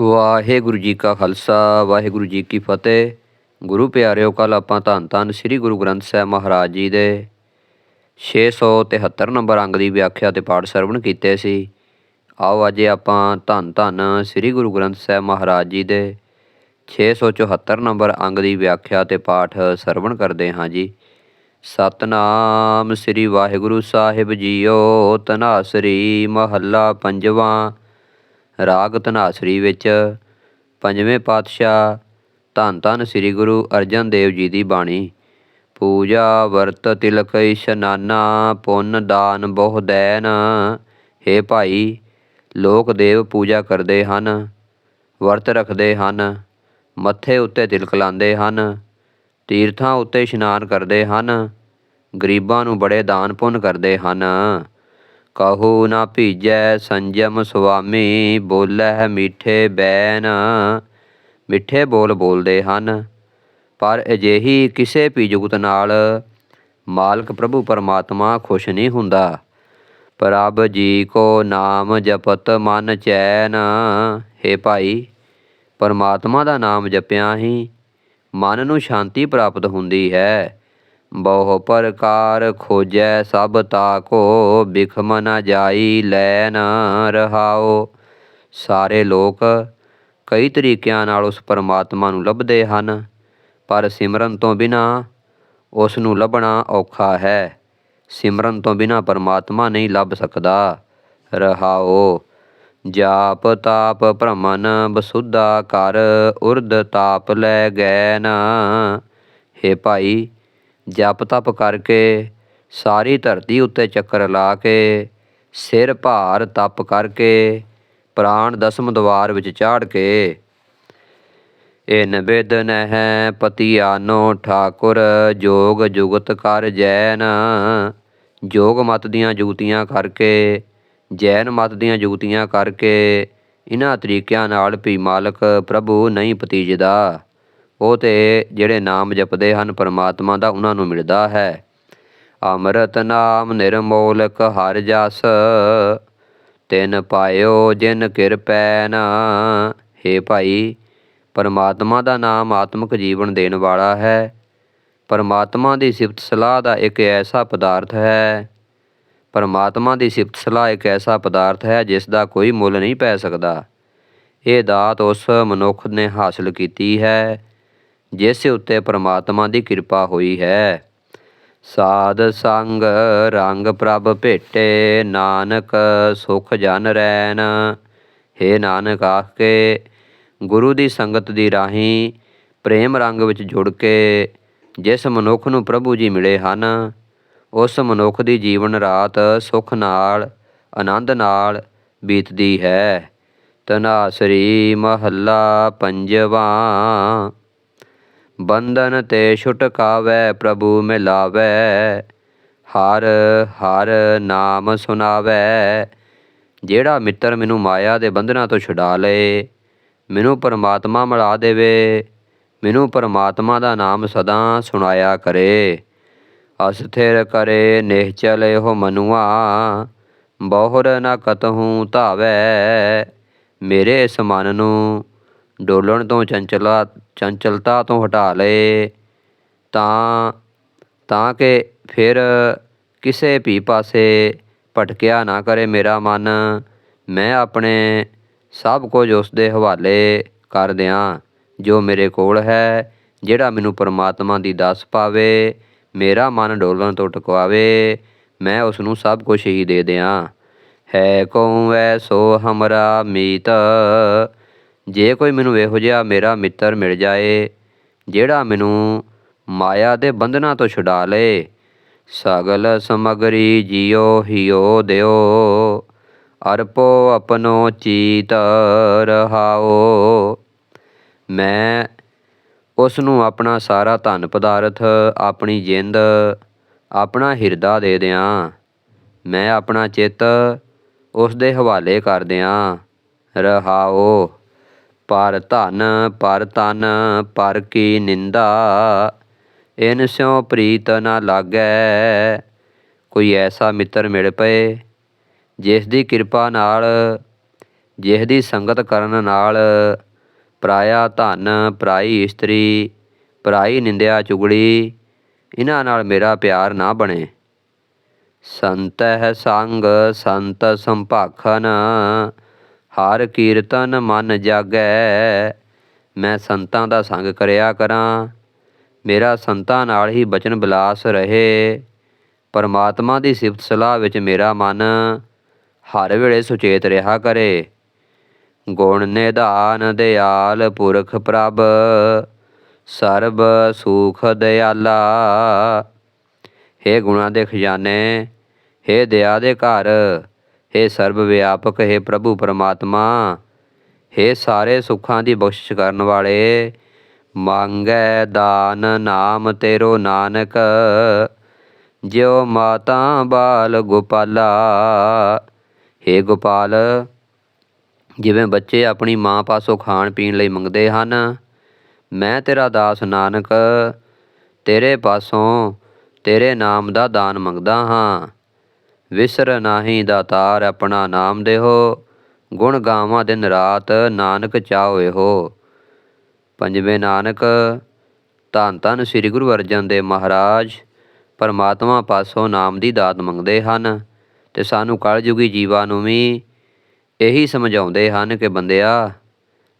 ਵਾਹਿਗੁਰੂ ਜੀ ਕਾ ਖਾਲਸਾ, ਵਾਹਿਗੁਰੂ ਜੀ ਕੀ ਫਤਿਹ। ਗੁਰੂ ਪਿਆਰਿਓ ਕੱਲ ਆਪਾਂ ਧੰਨ ਧੰਨ ਸ੍ਰੀ ਗੁਰੂ ਗ੍ਰੰਥ ਸਾਹਿਬ ਮਹਾਰਾਜ ਜੀ ਦੇ 673 ਨੰਬਰ ਅੰਗ ਦੀ ਵਿਆਖਿਆ ਤੇ ਪਾਠ ਸਰਵਣ ਕੀਤੇ ਸੀ। ਆਓ ਅੱਜ ਆਪਾਂ ਧੰਨ ਧੰਨ ਸ੍ਰੀ ਗੁਰੂ ਗ੍ਰੰਥ ਸਾਹਿਬ ਮਹਾਰਾਜ ਜੀ ਦੇ 674 ਨੰਬਰ ਅੰਗ ਦੀ ਵਿਆਖਿਆ ਤੇ ਪਾਠ ਸਰਵਣ ਕਰਦੇ ਹਾਂ ਜੀ। ਸਤਨਾਮ ਸ੍ਰੀ ਵਾਹਿਗੁਰੂ ਸਾਹਿਬ ਜੀਓ ਤਨਾਸਰੀ ਮਹੱਲਾ ਪੰਜਵਾਂ ਰਾਗ ਧਨਾਸਰੀ ਵਿੱਚ ਪੰਜਵੇਂ ਪਾਤਸ਼ਾਹ ਧੰਨ ਧੰਨ ਸ੍ਰੀ ਗੁਰੂ ਅਰਜਨ ਦੇਵ ਜੀ ਦੀ ਬਾਣੀ, ਪੂਜਾ ਵਰਤ ਤਿਲਕ ਇਸ਼ਨਾਨਾ ਪੁੰਨ ਦਾਨ ਬਹੁ ਦੈਨ, ਹੇ ਭਾਈ ਲੋਕ ਦੇਵ ਪੂਜਾ ਕਰਦੇ ਹਨ, ਵਰਤ ਰੱਖਦੇ ਹਨ, ਮੱਥੇ ਉੱਤੇ ਤਿਲਕ ਲਾਉਂਦੇ ਹਨ, ਤੀਰਥਾਂ ਉੱਤੇ ਇਸ਼ਨਾਨ ਕਰਦੇ ਹਨ, ਗਰੀਬਾਂ ਨੂੰ ਬੜੇ ਦਾਨ ਪੁੰਨ ਕਰਦੇ ਹਨ। ਕਹੂ ਨਾ ਭੀਜੈ ਸੰਜਮ ਸੁਆਮੀ ਬੋਲੈ ਮਿੱਠੇ ਬੈਨ। ਮਿੱਠੇ ਬੋਲ ਬੋਲਦੇ ਹਨ, ਪਰ ਅਜਿਹੀ ਕਿਸੇ ਵੀ ਜੁਗਤ ਨਾਲ ਮਾਲਕ ਪ੍ਰਭੂ ਪਰਮਾਤਮਾ ਖੁਸ਼ ਨਹੀਂ ਹੁੰਦਾ। ਪ੍ਰਭ ਜੀ ਕੋ ਨਾਮ ਜਪਤ ਮਨ ਚੈਨ। ਹੈ ਭਾਈ, ਪਰਮਾਤਮਾ ਦਾ ਨਾਮ ਜਪਿਆ ਹੀ ਮਨ ਨੂੰ ਸ਼ਾਂਤੀ ਪ੍ਰਾਪਤ ਹੁੰਦੀ ਹੈ। ਬਹੁ ਪ੍ਰਕਾਰ ਖੋਜੈ ਸਭ ਤਾਕੋ ਬਿਖਮ ਨ ਜਾਈ ਲੈ ਨ ਰਹਾਓ ਸਾਰੇ ਲੋਕ ਕਈ ਤਰੀਕਿਆਂ ਨਾਲ ਉਸ ਪਰਮਾਤਮਾ ਨੂੰ ਲੱਭਦੇ ਹਨ, ਪਰ ਸਿਮਰਨ ਤੋਂ ਬਿਨਾ ਉਸ ਨੂੰ ਲੱਭਣਾ ਔਖਾ ਹੈ। ਸਿਮਰਨ ਤੋਂ ਬਿਨਾ ਪਰਮਾਤਮਾ ਨਹੀਂ ਲੱਭ ਸਕਦਾ। ਰਹਾਓ ਜਾਪ ਤਾਪ ਭ੍ਰਮਨ ਬਸੁੱਧਾ ਕਰ, ਉਰਦ ਤਾਪ ਲੈ ਗਏ ਨਾ ਹੇ ਭਾਈ ਜਪ ਤਪ ਕਰਕੇ ਸਾਰੀ ਧਰਤੀ ਉੱਤੇ ਚੱਕਰ ਲਾ ਕੇ, ਸਿਰ ਭਾਰ ਤਪ ਕਰਕੇ, ਪ੍ਰਾਣ ਦਸਮ ਦਵਾਰ ਵਿੱਚ ਚਾੜ ਕੇ। ਇਹ ਨਬਿਦ ਨਹਿ ਪਤੀਆਨੋ ਠਾਕੁਰ, ਜੋਗ ਜੁਗਤ ਕਰ ਜੈਨ। ਜੋਗ ਮਤ ਦੀਆਂ ਜੁਗਤੀਆਂ ਕਰਕੇ, ਜੈਨ ਮਤ ਦੀਆਂ ਜੁਗਤੀਆਂ ਕਰਕੇ ਇਹਨਾਂ ਤਰੀਕਿਆਂ ਨਾਲ ਵੀ ਮਾਲਕ ਪ੍ਰਭੂ ਨਹੀਂ ਪਤੀਜਦਾ ਉਹ ਤੇ ਜਿਹੜੇ ਨਾਮ ਜਪਦੇ ਹਨ, ਪਰਮਾਤਮਾ ਦਾ ਉਹਨਾਂ ਨੂੰ ਮਿਲਦਾ ਹੈ। ਅੰਮ੍ਰਿਤ ਨਾਮ ਨਿਰਮੋਲਕ ਹਰ ਜਸ, ਤਿਨ ਪਾਇਓ ਜਿਨ ਕਿਰਪੈਨ ਨਾ ਹੇ ਭਾਈ, ਪਰਮਾਤਮਾ ਦਾ ਨਾਮ ਆਤਮਿਕ ਜੀਵਨ ਦੇਣ ਵਾਲਾ ਹੈ। ਪਰਮਾਤਮਾ ਦੀ ਸਿਫਤ ਸਲਾਹ ਦਾ ਇੱਕ ਐਸਾ ਪਦਾਰਥ ਹੈ। ਪਰਮਾਤਮਾ ਦੀ ਸਿਫਤ ਸਲਾਹ ਇੱਕ ਐਸਾ ਪਦਾਰਥ ਹੈ, ਜਿਸ ਦਾ ਕੋਈ ਮੁੱਲ ਨਹੀਂ ਪੈ ਸਕਦਾ। ਇਹ ਦਾਤ ਉਸ ਮਨੁੱਖ ਨੇ ਹਾਸਲ ਕੀਤੀ ਹੈ। ਜਿਸ ਉੱਤੇ ਪਰਮਾਤਮਾ ਦੀ ਕਿਰਪਾ ਹੋਈ ਹੈ। ਸਾਧ ਸੰਗ ਰੰਗ ਪ੍ਰਭ ਭੇਟੇ, ਨਾਨਕ ਸੁਖ ਜਨ ਰੈਨ ਹੇ ਨਾਨਕ ਆਖ ਕੇ ਗੁਰੂ ਦੀ ਸੰਗਤ ਦੀ ਰਾਹੀਂ ਪ੍ਰੇਮ ਰੰਗ ਵਿੱਚ ਜੁੜ ਕੇ ਜਿਸ ਮਨੁੱਖ ਨੂੰ ਪ੍ਰਭੂ ਜੀ ਮਿਲੇ ਹਨ, ਉਸ ਮਨੁੱਖ ਦੀ ਜੀਵਨ ਰਾਤ ਸੁਖ ਨਾਲ, ਆਨੰਦ ਨਾਲ ਬੀਤਦੀ ਹੈ। ਤਨਾਸਰੀ ਮਹੱਲਾ ਪੰਜਵਾਂ ਬੰਧਨ ਤੇ ਛੁਟਕਾਵੈ ਪ੍ਰਭੂ ਮਿਲਾਵੈ। ਹਰ ਹਰ ਨਾਮ ਸੁਨਾਵੈ ਜਿਹੜਾ ਮਿੱਤਰ ਮੈਨੂੰ ਮਾਇਆ ਦੇ ਬੰਧਨਾਂ ਤੋਂ ਛੁਡਾ ਲਏ ਮੈਨੂੰ ਪਰਮਾਤਮਾ ਮਿਲਾ ਦੇਵੇ। ਮੈਨੂੰ ਪਰਮਾਤਮਾ ਦਾ ਨਾਮ ਸਦਾ ਸੁਣਾਇਆ ਕਰੇ। ਅਸਥਿਰ ਕਰੇ, ਨਿਹਚਲ ਹੋ ਮਨੁਆ। ਬਹੁਰ ਨ ਕਤਹੂ ਧਾਵੈ। ਮੇਰੇ ਇਸ ਮਨ ਨੂੰ ਡੋਲਣ ਤੋਂ ਚੰਚਲਾ, ਚੰਚਲਤਾ ਤੋਂ ਹਟਾ ਲਏ। ਤਾਂ ਤਾਂ ਕਿ ਫਿਰ ਕਿਸੇ ਵੀ ਪਾਸੇ ਭਟਕਿਆ ਨਾ ਕਰੇ ਮੇਰਾ ਮਨ, ਮੈਂ ਆਪਣੇ ਸਭ ਕੁਝ ਉਸ ਦੇ ਹਵਾਲੇ ਕਰ ਦਿਆਂ, ਜੋ ਮੇਰੇ ਕੋਲ ਹੈ, ਜਿਹੜਾ ਮੈਨੂੰ ਪਰਮਾਤਮਾ ਦੀ ਦੱਸ ਪਾਵੇ, ਮੇਰਾ ਮਨ ਡੋਲਣ ਤੋਂ ਟਕਵਾਵੇ ਮੈਂ ਉਸ ਨੂੰ ਸਭ ਕੁਝ ਹੀ ਦੇ ਦਿਆਂ। ਹੈ ਕਉ ਐਸੋ ਹਮਰਾ ਮੀਤ ਜੇ ਕੋਈ ਮੈਨੂੰ ਇਹੋ ਜਿਹਾ ਮੇਰਾ ਮਿੱਤਰ ਮਿਲ ਜਾਏ, ਜਿਹੜਾ ਮੈਨੂੰ ਮਾਇਆ ਦੇ ਬੰਧਨਾਂ ਤੋਂ ਛੁਡਾ ਲਏ ਸਗਲ ਸਮਗਰੀ ਜਿਉ ਹਿਓ ਦਿਓ, ਅਰਪੋ ਆਪਣੋ ਚੀਤ ਰਹਾਓ। ਮੈਂ ਉਸ ਨੂੰ ਆਪਣਾ ਸਾਰਾ ਧਨ ਪਦਾਰਥ, ਆਪਣੀ ਜਿੰਦ, ਆਪਣਾ ਹਿਰਦਾ ਦੇ ਦਿਆਂ। ਮੈਂ ਆਪਣਾ ਚਿੱਤ ਉਸ ਦੇ ਹਵਾਲੇ ਕਰ ਦਿਆਂ। ਰਹਾਓ। ਪਰ ਧਨ, ਪਰ ਤਨ, ਪਰ ਕੀ ਨਿੰਦਾ? ਇਨ ਸਿਉ ਪ੍ਰੀਤ ਨਾ ਲਾਗੈ। ਕੋਈ ਐਸਾ ਮਿੱਤਰ ਮਿਲ ਪਏ, ਜਿਸ ਦੀ ਕਿਰਪਾ ਨਾਲ, ਜਿਸ ਦੀ ਸੰਗਤ ਕਰਨ ਨਾਲ ਪਰਾਇਆ ਧਨ, ਪਰਾਈ ਇਸਤਰੀ, ਪਰਾਈ ਨਿੰਦਿਆ ਚੁਗੜੀ ਇਹਨਾਂ ਨਾਲ ਮੇਰਾ ਪਿਆਰ ਨਾ ਬਣੇ। ਸੰਤਹਿ ਸੰਗ ਸੰਤ ਸੰਭਾਖਨ ਹਰ ਕੀਰਤਨ ਮਨ ਜਾਗੈ। ਮੈਂ ਸੰਤਾਂ ਦਾ ਸੰਗ ਕਰਿਆ ਕਰਾਂ। ਮੇਰਾ ਸੰਤਾਂ ਨਾਲ ਹੀ ਬਚਨ ਬਿਲਾਸ ਰਹੇ। ਪਰਮਾਤਮਾ ਦੀ ਸਿਫਤ ਸਲਾਹ ਵਿੱਚ ਮੇਰਾ ਮਨ ਹਰ ਵੇਲੇ ਸੁਚੇਤ ਰਿਹਾ ਕਰੇ। ਗੁਣ ਨਿਧਾਨ ਦਿਆਲ ਪੁਰਖ ਪ੍ਰਭ, ਸਰਬ ਸੁਖ ਦਿਆਲਾ। ਹੇ ਗੁਣਾਂ ਦੇ ਖਜ਼ਾਨੇ, ਹੇ ਦਇਆ ਦੇ ਘਰ ਹੇ ਸਰਬ ਵਿਆਪਕ, ਹੇ ਪ੍ਰਭੂ ਪਰਮਾਤਮਾ, ਹੇ ਸਾਰੇ ਸੁੱਖਾਂ ਦੀ ਬਖਸ਼ਿਸ਼ ਕਰਨ ਵਾਲੇ, ਮੰਗੈ ਦਾਨ ਨਾਮ ਤੇਰੋ ਨਾਨਕ, ਜਿਉ ਮਾਤਾ ਬਾਲ ਗੋਪਾਲਾ। ਹੇ ਗੋਪਾਲ, ਜਿਵੇਂ ਬੱਚੇ ਆਪਣੀ ਮਾਂ ਪਾਸੋਂ ਖਾਣ ਪੀਣ ਲਈ ਮੰਗਦੇ ਹਨ, ਮੈਂ ਤੇਰਾ ਦਾਸ ਨਾਨਕ, ਤੇਰੇ ਪਾਸੋਂ ਤੇਰੇ ਨਾਮ ਦਾ ਦਾਨ ਮੰਗਦਾ ਹਾਂ। ਵਿਸਰ ਨਾਹੀ ਦਾਤਾਰ ਆਪਣਾ ਨਾਮ ਦੇਹੋ, ਗੁਣ ਗਾਵਾਂ ਦਿਨ ਰਾਤ ਨਾਨਕ ਚਾਹੋਏ ਹੋ ਪੰਜਵੇਂ ਨਾਨਕ, ਧੰਨ ਧੰਨ ਸ੍ਰੀ ਗੁਰੂ ਅਰਜਨ ਦੇਵ ਮਹਾਰਾਜ, ਪਰਮਾਤਮਾ ਪਾਸੋਂ ਨਾਮ ਦੀ ਦਾਤ ਮੰਗਦੇ ਹਨ ਤੇ ਸਾਨੂੰ ਕਲਯੁਗੀ ਜੀਵਾਂ ਨੂੰ ਵੀ ਇਹੀ ਸਮਝਾਉਂਦੇ ਹਨ ਕਿ ਬੰਦਿਆ,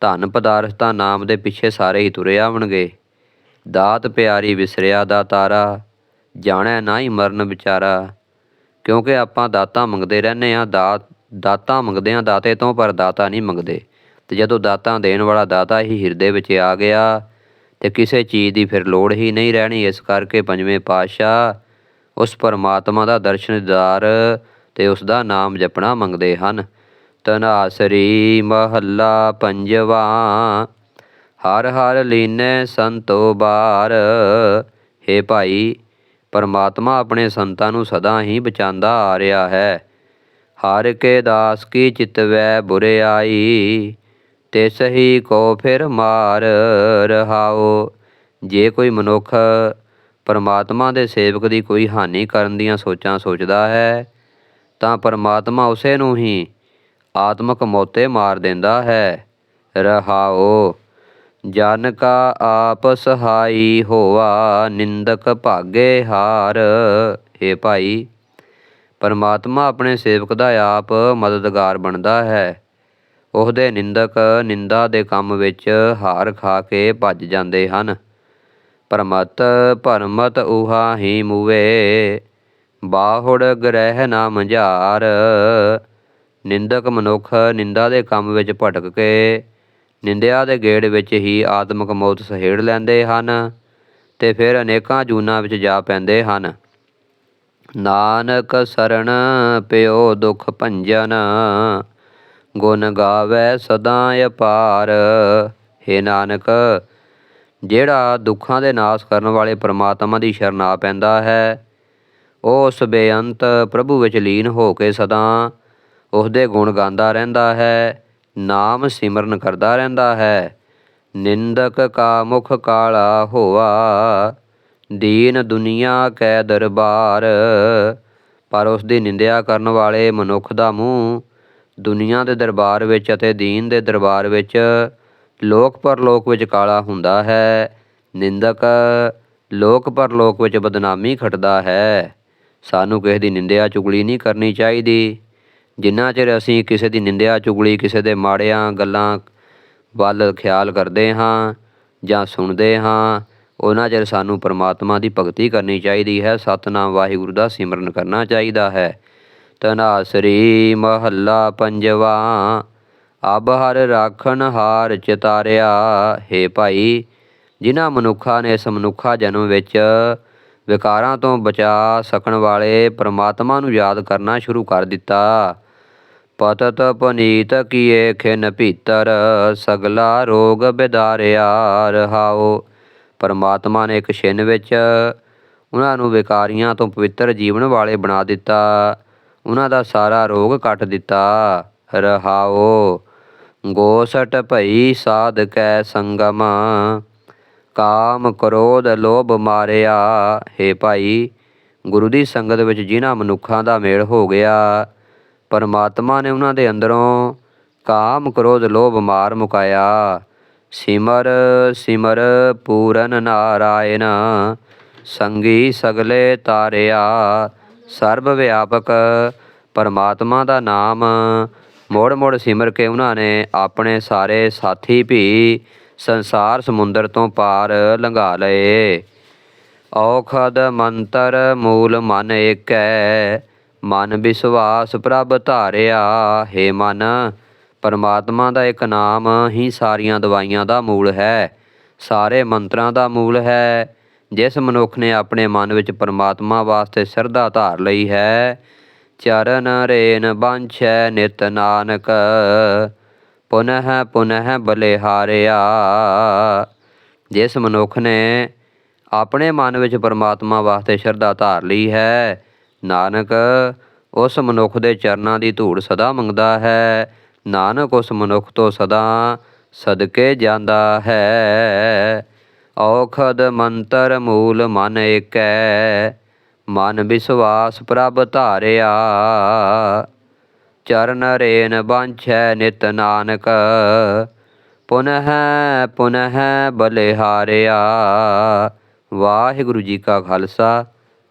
ਧਨ ਪਦਾਰਥ ਤਾਂ ਨਾਮ ਦੇ ਪਿੱਛੇ ਸਾਰੇ ਹੀ ਤੁਰੇ ਆਵਣਗੇ। ਦਾਤ ਪਿਆਰੀ ਵਿਸਰਿਆ ਦਾ ਤਾਰਾ, ਜਾਣੈ ਨਾ ਹੀ ਮਰਨ ਵਿਚਾਰਾ। ਕਿਉਂਕਿ ਆਪਾਂ ਦਾਤਾਂ ਮੰਗਦੇ ਰਹਿੰਦੇ ਆ ਦਾਤ ਦਾਤਾਂ ਮੰਗਦੇ ਆ ਦਾਤੇ ਤੋਂ, ਪਰ ਦਾਤਾ ਨਹੀਂ ਮੰਗਦੇ। ਤੇ ਜਦੋਂ ਦਾਤਾਂ ਦੇਣ ਵਾਲਾ ਦਾਤਾ ਹੀ ਹਿਰਦੇ ਵਿੱਚ ਆ ਗਿਆ, ਤੇ ਕਿਸੇ ਚੀਜ਼ ਦੀ ਫਿਰ ਲੋੜ ਹੀ ਨਹੀਂ ਰਹਿਣੀ। ਇਸ ਕਰਕੇ ਪੰਜਵੇਂ ਪਾਤਸ਼ਾਹ ਉਸ ਪਰਮਾਤਮਾ ਦਾ ਦਰਸ਼ਨ ਦੀਦਾਰ ਤੇ ਉਸ ਦਾ ਨਾਮ ਜਪਣਾ ਮੰਗਦੇ ਹਨ। ਤਨਾਸਰੀ ਮਹੱਲਾ ਪੰਜਵਾ, ਹਰ ਹਰ ਲੀਨੇ ਸੰਤੋ ਬਾਰ। ਹੇ ਭਾਈ ਪਰਮਾਤਮਾ ਆਪਣੇ ਸੰਤਾਂ ਨੂੰ ਸਦਾ ਹੀ ਬਚਾਉਂਦਾ ਆ ਰਿਹਾ ਹੈ। ਹਰ ਕੇ ਦਾਸ ਕੀ ਚਿਤਵੈ ਬੁਰਿਆਈ ਤੇ ਸਹੀ ਕੋ ਫਿਰ ਮਾਰ ਰਹਾਓ। ਜੇ ਕੋਈ ਮਨੁੱਖ ਪਰਮਾਤਮਾ ਦੇ ਸੇਵਕ ਦੀ ਕੋਈ ਹਾਨੀ ਕਰਨ ਦੀਆਂ ਸੋਚਾਂ ਸੋਚਦਾ ਹੈ, ਤਾਂ ਪਰਮਾਤਮਾ ਉਸੇ ਨੂੰ ਹੀ ਆਤਮਕ ਮੌਤੇ ਮਾਰ ਦਿੰਦਾ ਹੈ। ਰਹਾਓ। ਜਨ ਕਾ ਆਪ ਸਹਾਈ ਹੋਆ, ਨਿੰਦਕ ਭਾਗੇ ਹਾਰ। ਏ ਭਾਈ, ਪਰਮਾਤਮਾ ਆਪਣੇ ਸੇਵਕ ਦਾ ਆਪ ਮਦਦਗਾਰ ਬਣਦਾ ਹੈ। ਉਹਦੇ ਨਿੰਦਕ ਨਿੰਦਾ ਦੇ ਕੰਮ ਵਿੱਚ ਹਾਰ ਖਾ ਕੇ ਭੱਜ ਜਾਂਦੇ ਹਨ। ਪਰਮਤ ਭਰਮਤ ਉਹਾ ਹੀ ਮੂਵੇ, ਬਾਹੁੜ ਗ੍ਰਹਿ ਨਾ ਮੰਝਾਰ। ਨਿੰਦਕ ਮਨੁੱਖ ਨਿੰਦਾ ਦੇ ਕੰਮ ਵਿੱਚ ਭਟਕ ਕੇ ਨਿੰਦਿਆ ਦੇ ਗੇੜ ਵਿੱਚ ਹੀ ਆਤਮਕ ਮੌਤ ਸਹੇੜ ਲੈਂਦੇ ਹਨ ਤੇ ਫਿਰ ਅਨੇਕਾਂ ਜੂਨਾਂ ਵਿੱਚ ਜਾ ਪੈਂਦੇ ਹਨ। ਨਾਨਕ ਸਰਣ ਪਿਓ ਦੁਖ ਭੰਜਨ, ਗੁਣ ਗਾਵੇ ਸਦਾ ਅਪਾਰ ਹੇ ਨਾਨਕ, ਜਿਹੜਾ ਦੁੱਖਾਂ ਦੇ ਨਾਸ਼ ਕਰਨ ਵਾਲੇ ਪ੍ਰਮਾਤਮਾ ਦੀ ਸ਼ਰਨ ਆ ਪੈਂਦਾ ਹੈ ਉਹ ਉਸ ਬੇਅੰਤ ਪ੍ਰਭੂ ਵਿੱਚ ਲੀਨ ਹੋ ਕੇ ਸਦਾ ਉਸ ਦੇ ਗੁਣ ਗਾਉਂਦਾ ਰਹਿੰਦਾ ਹੈ। ਨਾਮ ਸਿਮਰਨ ਕਰਦਾ ਰਹਿੰਦਾ ਹੈ। ਨਿੰਦਕ ਕਾ ਮੁਖ ਕਾਲਾ ਹੋਆ, ਦੀਨ ਦੁਨੀਆ ਕੈ ਦਰਬਾਰ। ਪਰ ਉਸ ਦੀ ਨਿੰਦਿਆ ਕਰਨ ਵਾਲੇ ਮਨੁੱਖ ਦਾ ਮੂੰਹ ਦੁਨੀਆ ਦੇ ਦਰਬਾਰ ਵਿੱਚ ਅਤੇ ਦੀਨ ਦੇ ਦਰਬਾਰ ਵਿੱਚ ਲੋਕ ਪਰਲੋਕ ਵਿੱਚ ਕਾਲਾ ਹੁੰਦਾ ਹੈ। ਨਿੰਦਕ ਲੋਕ ਪਰਲੋਕ ਵਿੱਚ ਬਦਨਾਮੀ ਖਟਦਾ ਹੈ। ਸਾਨੂੰ ਕਿਸੇ ਦੀ ਨਿੰਦਿਆ ਚੁਗਲੀ ਨਹੀਂ ਕਰਨੀ ਚਾਹੀਦੀ। ਜਿੰਨਾ ਚਿਰ ਅਸੀਂ ਕਿਸੇ ਦੀ ਨਿੰਦਿਆ ਚੁਗਲੀ, ਕਿਸੇ ਦੇ ਮਾੜਿਆਂ ਗੱਲਾਂ ਵੱਲ ਖਿਆਲ ਕਰਦੇ ਹਾਂ ਜਾਂ ਸੁਣਦੇ ਹਾਂ, ਉਹਨਾਂ ਚਿਰ ਸਾਨੂੰ ਪਰਮਾਤਮਾ ਦੀ ਭਗਤੀ ਕਰਨੀ ਚਾਹੀਦੀ ਹੈ, ਸਤਨਾਮ ਵਾਹਿਗੁਰੂ ਦਾ ਸਿਮਰਨ ਕਰਨਾ ਚਾਹੀਦਾ ਹੈ। ਤਨਾਸਰੀ ਮਹੱਲਾ ਪੰਜਵਾ, ਅਬ ਹਰ ਰਾਖਣ ਹਾਰ ਚਿਤਾਰਿਆ, ਹੇ ਭਾਈ, ਜਿਨ੍ਹਾਂ ਮਨੁੱਖਾਂ ਨੇ ਇਸ ਮਨੁੱਖਾ ਜਨਮ ਵਿੱਚ ਵਿਕਾਰਾਂ ਤੋਂ ਬਚਾ ਸਕਣ ਵਾਲੇ ਪ੍ਰਮਾਤਮਾ ਨੂੰ ਯਾਦ ਕਰਨਾ ਸ਼ੁਰੂ ਕਰ ਦਿੱਤਾ। ਪਤਤ ਪਨੀਤ ਕੀਏ ਖਿਨ ਭੀਤਰ, ਸਗਲਾ ਰੋਗ ਬਿਦਾਰਿਆ ਰਹਾਓ ਪਰਮਾਤਮਾ ਨੇ ਇੱਕ ਛਿਨ ਵਿੱਚ ਉਹਨਾਂ ਨੂੰ ਵਿਕਾਰੀਆਂ ਤੋਂ ਪਵਿੱਤਰ ਜੀਵਨ ਵਾਲੇ ਬਣਾ ਦਿੱਤਾ। ਉਹਨਾਂ ਦਾ ਸਾਰਾ ਰੋਗ ਕੱਟ ਦਿੱਤਾ। ਰਹਾਓ ਗੋਸਟ ਭਈ ਸਾਧ ਕੈ ਸੰਗਮ, ਕਾਮ ਕ੍ਰੋਧ ਲੋਭ ਮਾਰਿਆ। ਹੇ ਭਾਈ, ਗੁਰੂ ਦੀ ਸੰਗਤ ਵਿੱਚ ਜਿਨ੍ਹਾਂ ਮਨੁੱਖਾਂ ਦਾ ਮੇਲ ਹੋ ਗਿਆ ਪਰਮਾਤਮਾ ਨੇ ਉਹਨਾਂ ਦੇ ਅੰਦਰੋਂ ਕਾਮ ਕ੍ਰੋਧ ਲੋਭ ਮਾਰ ਮੁਕਾਇਆ। ਸਿਮਰ ਸਿਮਰ ਪੂਰਨ ਨਾਰਾਇਣ, ਸੰਗੀ ਸਗਲੇ ਤਾਰਿਆ। ਸਰਬ ਵਿਆਪਕ ਪਰਮਾਤਮਾ ਦਾ ਨਾਮ ਮੋੜ ਮੋੜ ਸਿਮਰ ਕੇ ਉਹਨਾਂ ਨੇ ਆਪਣੇ ਸਾਰੇ ਸਾਥੀ ਵੀ ਸੰਸਾਰ ਸਮੁੰਦਰ ਤੋਂ ਪਾਰ ਲੰਘਾ ਲਏ। ਔਖਦ ਮੰਤਰ ਮੂਲ ਮਨ ਏਕੈ ਮਨ ਵਿਸ਼ਵਾਸ ਪ੍ਰਭ ਧਾਰਿਆ, ਹੈ ਮਨ, ਪਰਮਾਤਮਾ ਦਾ ਇੱਕ ਨਾਮ, ਹੀ ਸਾਰੀਆਂ ਦਵਾਈਆਂ ਦਾ ਮੂਲ ਹੈ, ਸਾਰੇ ਮੰਤਰਾਂ ਦਾ ਮੂਲ ਹੈ, ਜਿਸ ਮਨੁੱਖ ਨੇ ਆਪਣੇ ਮਨ ਵਿੱਚ ਪਰਮਾਤਮਾ ਵਾਸਤੇ ਸ਼ਰਧਾ ਧਾਰ ਲਈ ਹੈ, ਚਰਨ ਰੇਨ ਬਾਂਛੈ ਨਿਤ ਨਾਨਕ, ਪੁਨਹ ਪੁਨਹ ਬਲਿਹਾਰਿਆ, ਜਿਸ ਮਨੁੱਖ ਨੇ ਆਪਣੇ ਮਨ ਵਿੱਚ ਪਰਮਾਤਮਾ ਵਾਸਤੇ ਸ਼ਰਧਾ ਧਾਰ ਲਈ ਹੈ ਨਾਨਕ, ਉਸ ਮਨੁੱਖ ਦੇ ਚਰਨਾਂ ਦੀ ਧੂੜ ਸਦਾ ਮੰਗਦਾ ਹੈ। ਨਾਨਕ, ਉਸ ਮਨੁੱਖ ਤੋਂ ਸਦਾ ਸਦਕੇ ਜਾਂਦਾ ਹੈ। ਔਖਦ ਮੰਤਰ ਮੂਲ ਮਨ ਏਕੈ, ਮਨ ਵਿਸ਼ਵਾਸ ਪ੍ਰਭ ਧਾਰਿਆ। ਚਰਨ ਰੇਨ ਬਾਂਛੈ ਨਿਤ ਨਾਨਕ, ਪੁਨਹ ਪੁਨਹ ਬਲਿਹਾਰਿਆ। ਵਾਹਿਗੁਰੂ ਜੀ ਕਾ ਖਾਲਸਾ।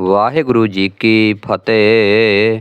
ਵਾਹਿਗੁਰੂ ਜੀ ਕੀ ਫਤਿਹ।